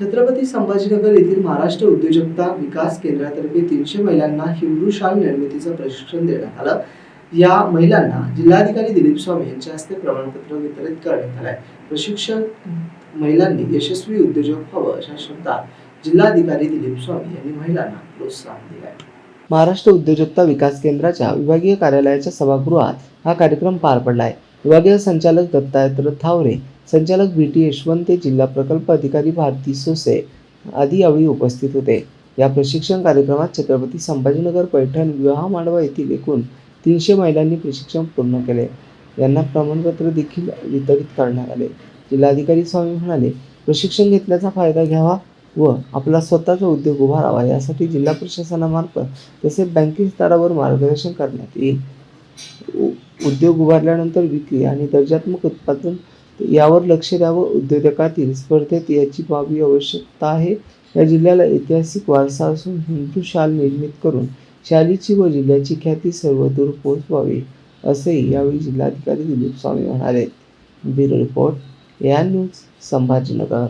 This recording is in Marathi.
छत्रपती संभाजीनगर येथील महाराष्ट्र उद्योजकता विकास केंद्रातर्फे तीनशे महिलांना हिंदू शाल निर्मितीचं प्रशिक्षण देण्यात आलं. या महिलांना जिल्हाधिकारी दिलीप स्वामी यांच्या हस्ते प्रमाणपत्र वितरित करण्यात आलंय. प्रशिक्षण महिलांनी यशस्वी उद्योजक व्हावं अशा शब्दात जिल्हाधिकारी दिलीप स्वामी यांनी महिलांना प्रोत्साहन दिलाय. महाराष्ट्र उद्योजकता विकास केंद्राच्या विभागीय कार्यालयाच्या सभागृहात हा कार्यक्रम पार पडलाय. विभागीय संचालक दत्तात्रय थावरे संचालक बी टी यशवंते जिल्हा प्रकल्प अधिकारी भारती सोसे आदी यावेळी उपस्थित होते. या प्रशिक्षण कार्यक्रमात छत्रपती संभाजीनगर पैठण विवाह मांडवा येथील एकूण तीनशे महिलांनी प्रशिक्षण पूर्ण केले. यांना प्रमाणपत्र देखील वितरित करण्यात आले. जिल्हाधिकारी स्वामी म्हणाले प्रशिक्षण घेतल्याचा फायदा घ्यावा व आपला स्वतःचा उद्योग उभारावा यासाठी जिल्हा प्रशासनामार्फत तसेच बँकिंग स्तरावर मार्गदर्शन करण्यात येईल. उद्योग उभारल्यानंतर विक्री आणि दर्जात्मक उत्पादन यावर लक्ष द्यावं. उद्योजकातील स्पर्धेत याची बाबी आवश्यकता आहे. या जिल्ह्याला ऐतिहासिक वारसा असून हिंदू शाल निर्मित करून शालीची व जिल्ह्याची ख्याती सर्वदूर पोहोचवावी असेही यावेळी जिल्हाधिकारी दिलीप स्वामी म्हणाले. ब्युरो रिपोर्ट या न्यूज संभाजीनगर.